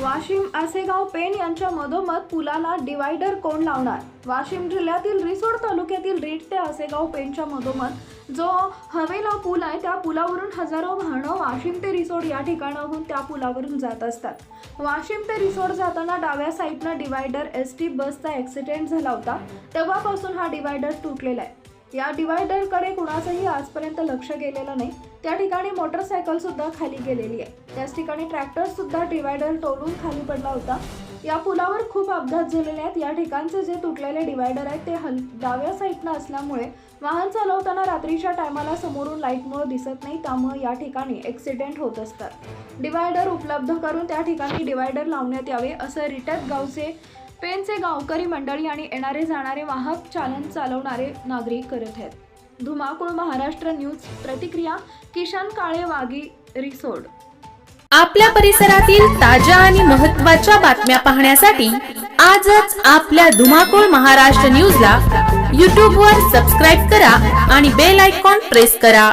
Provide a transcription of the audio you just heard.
वाशिम आसेगाव पेण यांच्या मधोमध पुलाला डिवायडर कोण लावणार? वाशिम जिल्ह्यातील रिसोड तालुक्यातील रीट ते आसेगाव पेणच्या मधोमध. जो हवेला पूल आहे त्या पुलावरून हजारो वाहनं वाशिम ते रिसोड या ठिकाणाहून त्या पुलावरून जात असतात. वाशिम ते रिसोड जाताना डाव्या साईडनं डिवायडर एस टी बसचा ॲक्सिडेंट झाला होता. तेव्हापासून हा डिवायडर तुटलेला आहे. या डिवायडरकडे कुणाचंही आजपर्यंत लक्ष गेलेलं नाही. त्या ठिकाणी मोटरसायकल सुद्धा खाली गेलेली आहे. त्याच ठिकाणी ट्रॅक्टर सुद्धा डिवायडर तोडून खाली पडला होता. या पुलावर खूप अपघात झालेले आहेत. या ठिकाणचे जे तुटलेले डिवायडर आहेत ते हल डाव्या साईडनं असल्यामुळे वाहन चालवताना रात्रीच्या टायमाला समोरून लाईटमुळे दिसत नाही. त्यामुळे या ठिकाणी ॲक्सिडेंट होत असतात. डिवायडर उपलब्ध करून त्या ठिकाणी डिवायडर लावण्यात यावे असं रिटत गावचे पेनचे गावकरी मंडळी आणि येणारे जाणारे वाहक चालन चालवणारे नागरिक करत आहेत. धुमाकूळ महाराष्ट्र न्यूज प्रतिक्रिया किशन काळे वागी रिसोड. आपल्या परिसरातील ताज्या आणि महत्त्वाच्या बातम्या पाहण्यासाठी आजच आपल्या धुमाकूळ महाराष्ट्र न्यूजला यूट्यूबवर सबस्क्राईब करा आणि बेल आयकॉन प्रेस करा.